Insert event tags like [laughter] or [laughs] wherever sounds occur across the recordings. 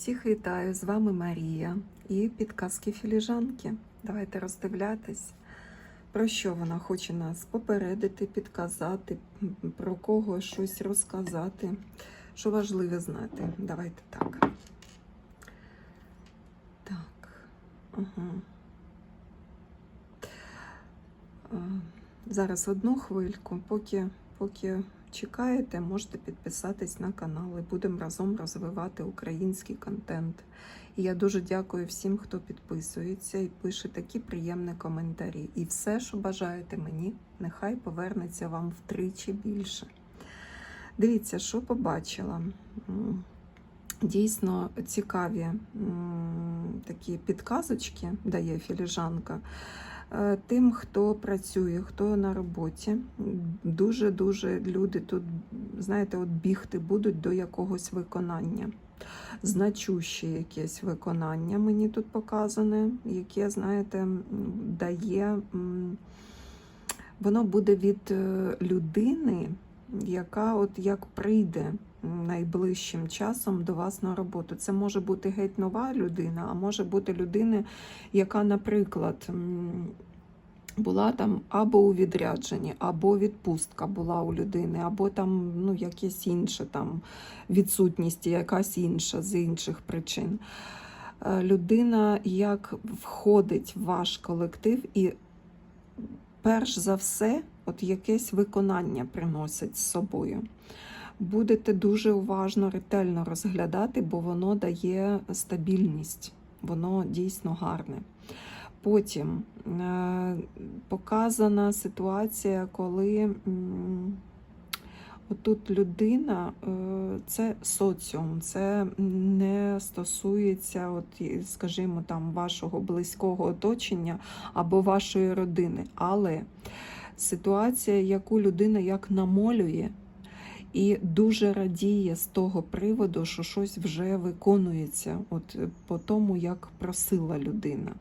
Всіх вітаю, з вами Марія і підказки філіжанки. Давайте роздивлятись, про що вона хоче нас попередити, підказати, про кого щось розказати, що важливе знати. Давайте так. Так. Ага. Е, Зараз одну хвильку, поки, поки чекаєте, можете підписатись на канал і будемо разом розвивати український контент. І я дуже дякую всім, хто підписується і пише такі приємні коментарі. І все, що бажаєте мені, нехай повернеться вам втричі більше. Дивіться, що побачила. Дійсно цікаві такі підказочки дає філіжанка. Е, Тим, хто працює, хто на роботі, дуже-дуже люди тут, знаєте, от бігти будуть до якогось виконання. Значуще якесь виконання мені тут показане, яке, знаєте, дає, воно буде від е, людини, яка от як прийде найближчим часом до вас на роботу. Це може бути геть нова людина, а може бути людина, яка, наприклад, була там або у відрядженні, або відпустка була у людини, або там ну, якесь інше там відсутність, якась інша з інших причин. Е, Людина як входить в ваш колектив і перш за все, от якесь виконання приносить з собою. Будете дуже уважно, ретельно розглядати, бо воно дає стабільність, воно дійсно гарне. Потім е, показана ситуація, коли отут людина е, це соціум, це не стосується, от, скажімо, там, вашого близького оточення або вашої родини. Але ситуація, яку людина як намолює, і дуже радіє з того приводу, що щось вже виконується, от е, по тому, як просила людина.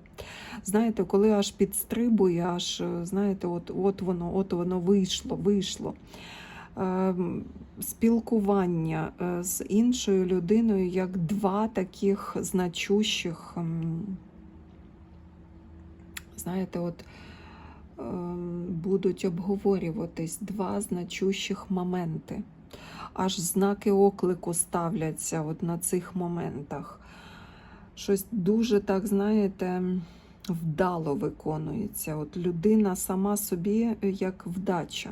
Знаєте, коли аж підстрибує, аж е, знаєте, от, от воно, от воно вийшло, вийшло. Ем, Спілкування е, з іншою людиною як два таких значущих, ем, знаєте, от будуть обговорюватись два значущих моменти. Аж знаки оклику ставляться от на цих моментах. Щось дуже, так, знаєте, вдало виконується. От людина сама собі як вдача.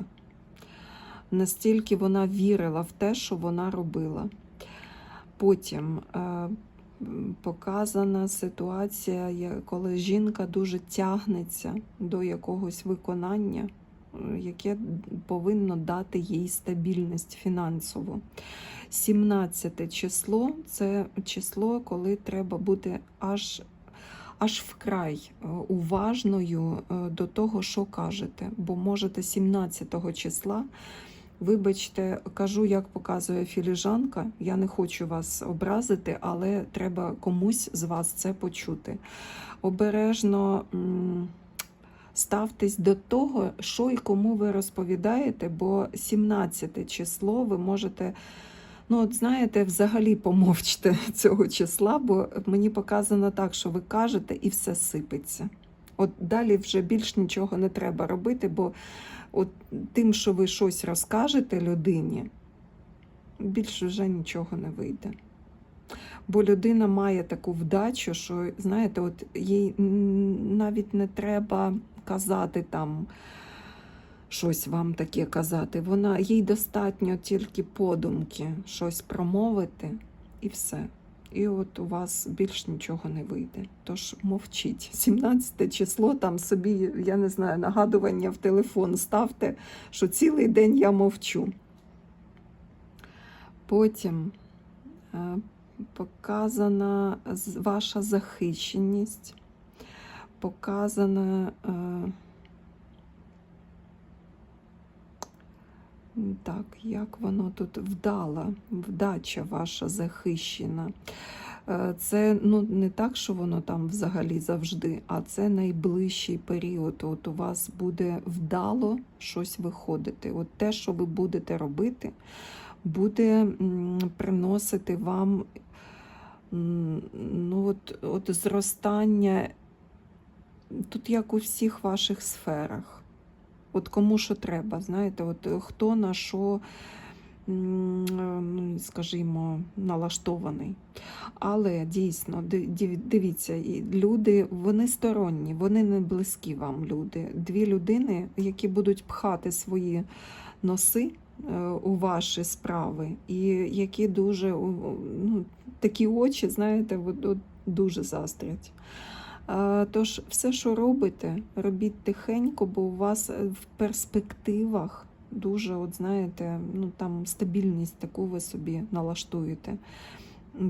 Настільки вона вірила в те, що вона робила. Потім е, показана ситуація, коли жінка дуже тягнеться до якогось виконання, яке повинно дати їй стабільність фінансову. 17 число це число, коли треба бути аж, аж вкрай е, уважною е, до того, що кажете. Бо можете 17 числа. Вибачте, кажу, як показує філіжанка. Я не хочу вас образити, але треба комусь з вас це почути. Обережно ставтесь до того, що і кому ви розповідаєте, бо 17 число ви можете. Ну, от знаєте, взагалі помовчте [laughs] цього числа, бо мені показано так, що ви кажете і все сипеться. От далі вже більш нічого не треба робити, бо от тим, що ви щось розкажете людині, більше вже нічого не вийде. Бо людина має таку вдачу, що, знаєте, от їй навіть не треба казати там щось вам таке казати. Вона їй достатньо тільки подумки щось промовити і все. І от у вас більш нічого не вийде. Тож мовчіть. 17 число там собі, я не знаю, нагадування в телефон ставте, що цілий день я мовчу. Потім е, показана ваша захищеність, показана. Так, як воно тут вдала, вдача ваша захищена. Е, Це ну, не так, що воно там взагалі завжди, а це найближчий період. От у вас буде вдало щось виходити. От те, що ви будете робити, буде приносити вам ну, от, от зростання тут як у всіх ваших сферах. От кому що треба, знаєте, от е, хто на що, е, скажімо, налаштований. Але дійсно, дивіться, люди вони сторонні, вони не близькі вам люди. Дві людини, які будуть пхати свої носи е, у ваші справи, і які дуже ну, такі очі, знаєте, от, от, дуже застрять. Тож, все, що робите, робіть тихенько, бо у вас е, в перспективах дуже, от знаєте, ну там стабільність таку ви собі налаштуєте.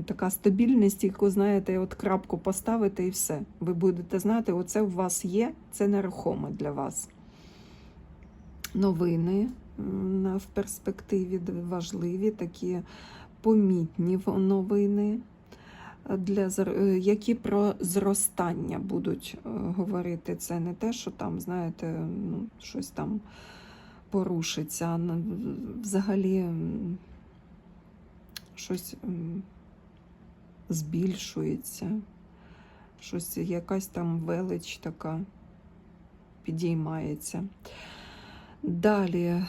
Така стабільність, яку знаєте, от крапку поставите і все. Ви будете знати, оце у вас є, це нерухоме для вас. Новини в перспективі важливі, такі помітні новини, для, е, які про зростання будуть е, говорити. Це не те, що там, знаєте, ну, щось там порушиться, а взагалі щось збільшується, щось, якась там велич така підіймається. Далі, е,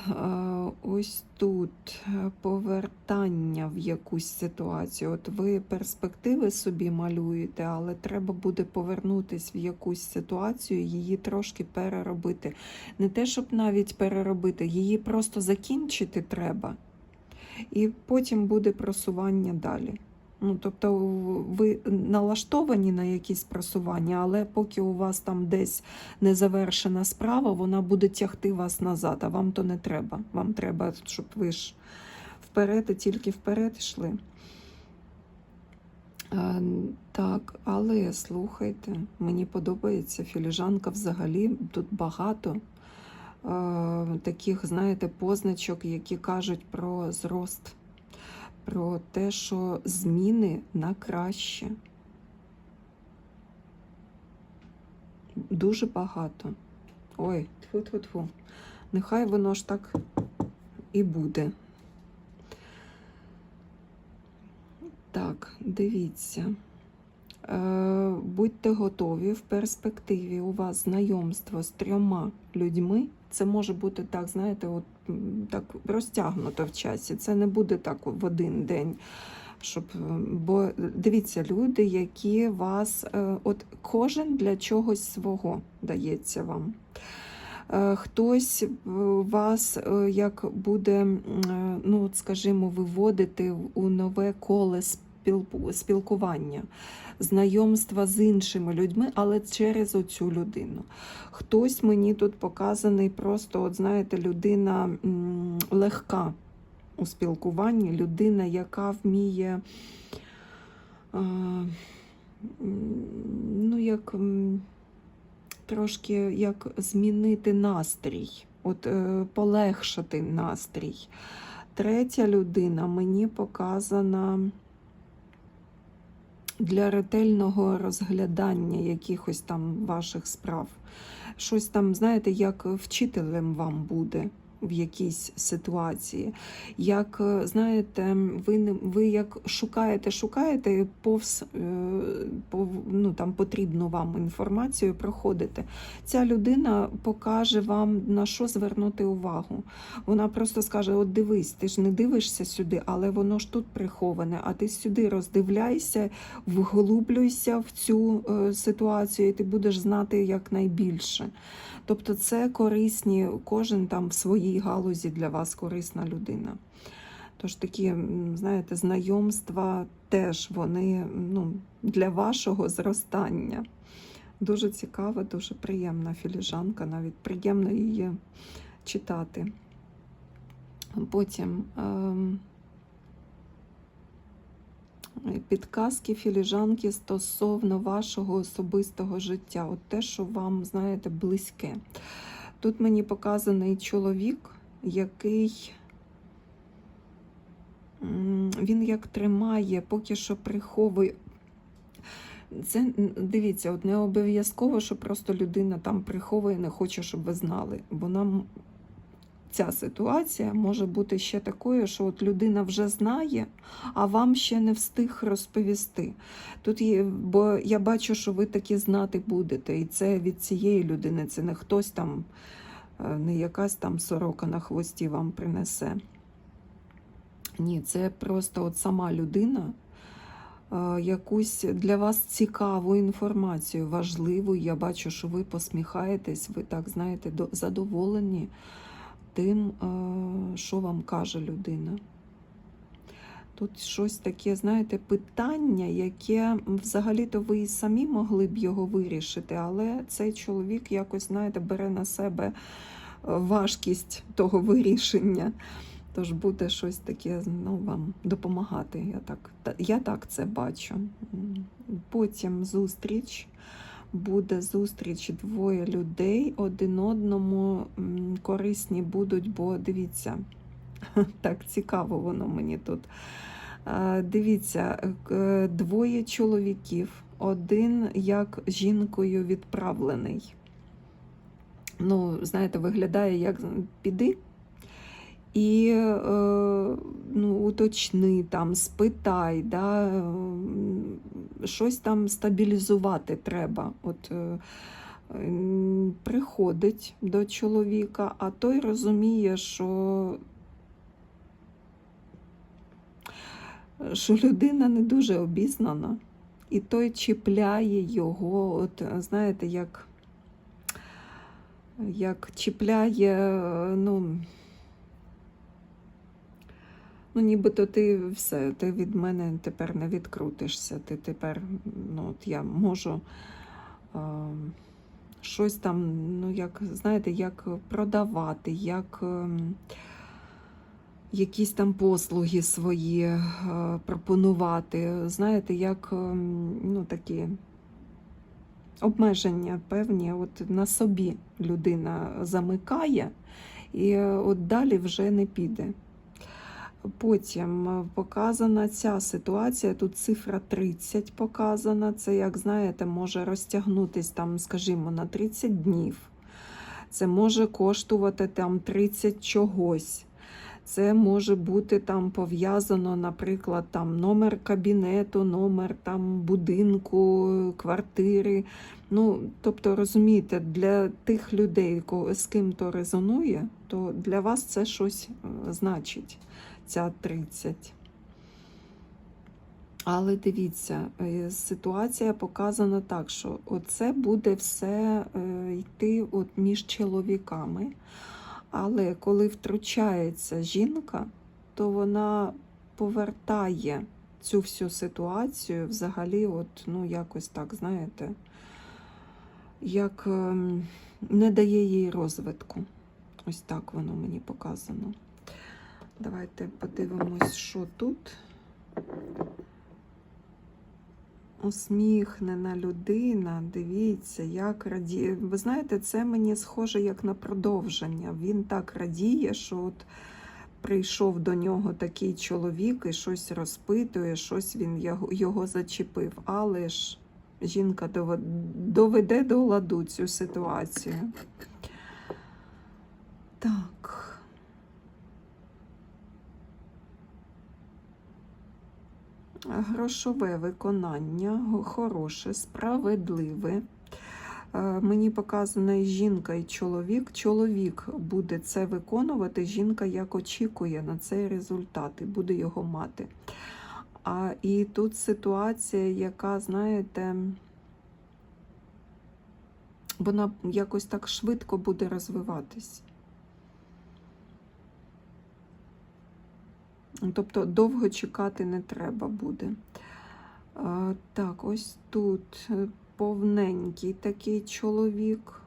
ось тут е, повертання в якусь ситуацію. От ви перспективи собі малюєте, але треба буде повернутись в якусь ситуацію, її трошки переробити. Не те, щоб навіть переробити, її просто закінчити треба. І потім буде просування далі. Ну, тобто ви налаштовані на якісь просування, але поки у вас там десь незавершена справа, вона буде тягти вас назад, а вам то не треба. Вам треба, щоб ви ж вперед і тільки вперед йшли. Е, Так, але слухайте, мені подобається філіжанка взагалі. Тут багато таких, знаєте, позначок, які кажуть про зрост, про те, що зміни на краще. Дуже багато. Ой, тьфу-тьфу-тьфу. Нехай воно ж так і буде. Так, дивіться. Е, будьте готові в перспективі у вас знайомство з трьома людьми. Це може бути так, знаєте, от так розтягнуто в часі. Це не буде так в один день. Щоб, е, бо дивіться, люди, які вас, е, от кожен для чогось свого дається вам. Е, Хтось е, вас е, як буде, е, ну скажімо, виводити у нове коле спілкування, знайомства з іншими людьми, але через оцю людину. Хтось мені тут показаний просто, от знаєте, людина легка у спілкуванні, людина, яка вміє. Ну, як трошки як змінити настрій, от е, полегшити настрій. Третя людина мені показана для ретельного розглядання якихось там ваших справ. Щось там, знаєте, як вчителем вам буде в якійсь ситуації. Як, е, знаєте, ви, не- ви як шукаєте, шукаєте повз е, пов, ну, там, потрібну вам інформацію проходите. Ця людина покаже вам, на що звернути увагу. Вона просто скаже: от дивись, ти ж не дивишся сюди, але воно ж тут приховане, а ти сюди роздивляйся, вглублюйся в цю е, ситуацію, і ти будеш знати якнайбільше. Тобто це корисні, кожен там в своїй галузі для вас корисна людина. Тож такі, знаєте, знайомства теж вони ну, для вашого зростання. Дуже цікава, дуже приємна філіжанка, навіть приємно її читати. Потім ем, підказки філіжанки стосовно вашого особистого життя, от те, що вам, знаєте, близьке. Тут мені показаний чоловік, який він як тримає, поки що приховує. Це дивіться, от не обов'язково, що просто людина там приховує, не хоче, щоб ви знали. Вона ця ситуація може бути ще такою, що от людина вже знає, а вам ще не встиг розповісти. Тут є, бо я бачу, що ви таки знати будете, і це від цієї людини, це не хтось там, е, не якась там сорока на хвості вам принесе. Ні, це просто от сама людина. е, Якусь для вас цікаву інформацію, важливу. Я бачу, що ви посміхаєтесь, ви так знаєте, задоволені тим, е, що вам каже людина. Тут щось таке, знаєте, питання, яке взагалі-то ви і самі могли б його вирішити, але цей чоловік якось, знаєте, бере на себе е, важкість того вирішення. Тож буде щось таке ну, вам допомагати. Я так, я так це бачу. Потім зустріч. Буде зустріч двоє людей, один одному корисні будуть, бо дивіться, [laughs] так цікаво воно мені тут. Дивіться, е, двоє чоловіків, один як жінкою відправлений. Ну, знаєте, виглядає як піди і е, ну, уточни там, спитай, да, щось там стабілізувати треба. От, е, приходить до чоловіка, а той розуміє, що, що людина не дуже обізнана, і той чіпляє його, от, знаєте, як, як чіпляє, ну, Ну, нібито ти все, ти від мене тепер не відкрутишся. Ти тепер, ну, от я можу е, щось там, ну, як, знаєте, як продавати, як е, якісь там послуги свої е, пропонувати. Знаєте, як е, ну, такі обмеження певні от на собі людина замикає, і е, от далі вже не піде. Потім е, показана ця ситуація. Тут цифра 30 показана. Це, як знаєте, може розтягнутись там, скажімо, на 30 днів. Це може коштувати там 30 чогось. Це може бути там пов'язано, наприклад, там номер кабінету, номер там будинку, квартири. Ну, тобто, розумієте, для тих людей, з ким то резонує, то для вас це щось е, значить ця 30. Але дивіться, е, ситуація показана так, що оце буде все е, йти от між чоловіками. Але коли втручається жінка, то вона повертає цю всю ситуацію взагалі, от, ну, якось так, знаєте, як ем, не дає їй розвитку. Ось так воно мені показано. Давайте подивимось, що тут. Усміхнена людина, дивіться, як радіє. Ви знаєте, це мені схоже як на продовження. Він так радіє, що от прийшов до нього такий чоловік і щось розпитує, щось він його, зачепив. Але ж жінка доведе до ладу цю ситуацію. Так. Грошове виконання хороше, справедливе. Е, Мені показана і жінка, і чоловік. Чоловік буде це виконувати, жінка як очікує на цей результат і буде його мати. А і тут ситуація, яка, знаєте, вона якось так швидко буде розвиватись. Тобто довго чекати не треба буде. Так, ось тут е, повненький такий чоловік.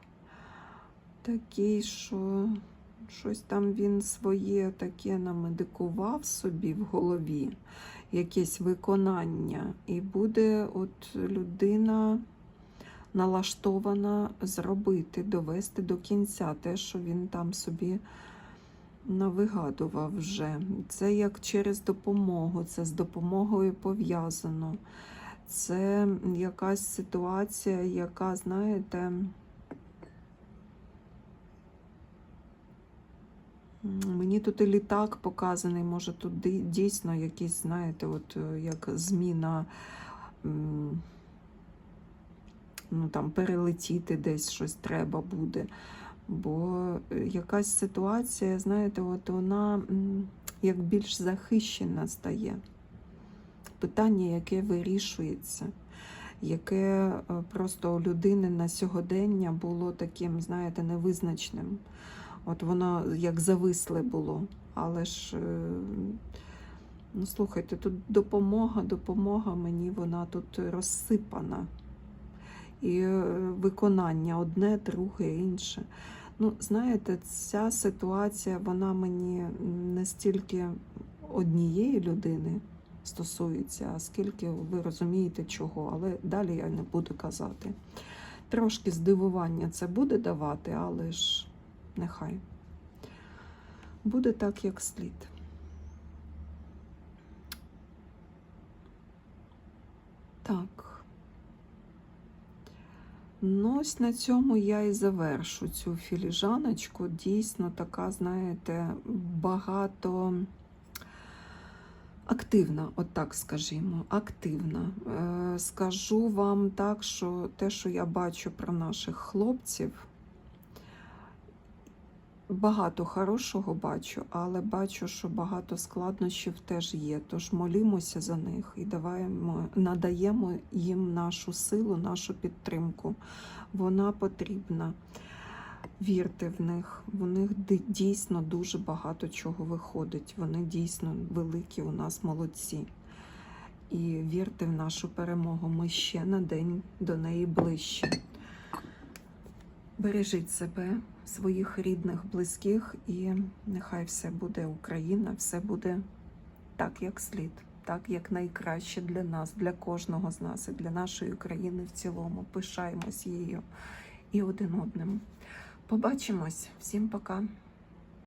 Такий, що щось там він своє таке намедикував собі в голові, якесь виконання. І буде от людина налаштована зробити, довести до кінця те, що він там собі навигадував вже. Це як через допомогу, це з допомогою пов'язано. Це якась ситуація, яка, знаєте, Мені тут і літак показаний, може тут дійсно якісь, знаєте, от е, як зміна, ну там перелетіти десь щось треба буде. Бо е, якась ситуація, знаєте, от вона як більш захищена стає. Питання, яке вирішується, яке е, просто у людини на сьогодення було таким, знаєте, невизначним. От воно як зависле було. Але ж, е, ну слухайте, тут допомога, допомога мені, вона тут розсипана. І е, виконання одне, друге, інше. Ну, знаєте, ця ситуація, вона мені не стільки однієї людини стосується, а скільки ви розумієте чого, але далі я не буду казати. Трошки здивування це буде давати, але ж нехай. Буде так, як слід. Так. Ну, ось на цьому я і завершу цю філіжаночку. Дійсно, така, знаєте, багато активна, от так скажімо, активна. Е, скажу вам так, що те, що я бачу про наших хлопців, багато хорошого бачу, але бачу, що багато складнощів теж є. Тож молімося за них і даваємо, надаємо їм нашу силу, нашу підтримку. Вона потрібна. Вірте в них. В них дійсно дуже багато чого виходить. Вони дійсно великі у нас молодці. І вірте в нашу перемогу. Ми ще на день до неї ближче. Бережіть себе, своїх рідних, близьких, і нехай все буде Україна, все буде так, як слід, так, як найкраще для нас, для кожного з нас і для нашої країни в цілому. Пишаємось її і один одним. Побачимось. Всім пока.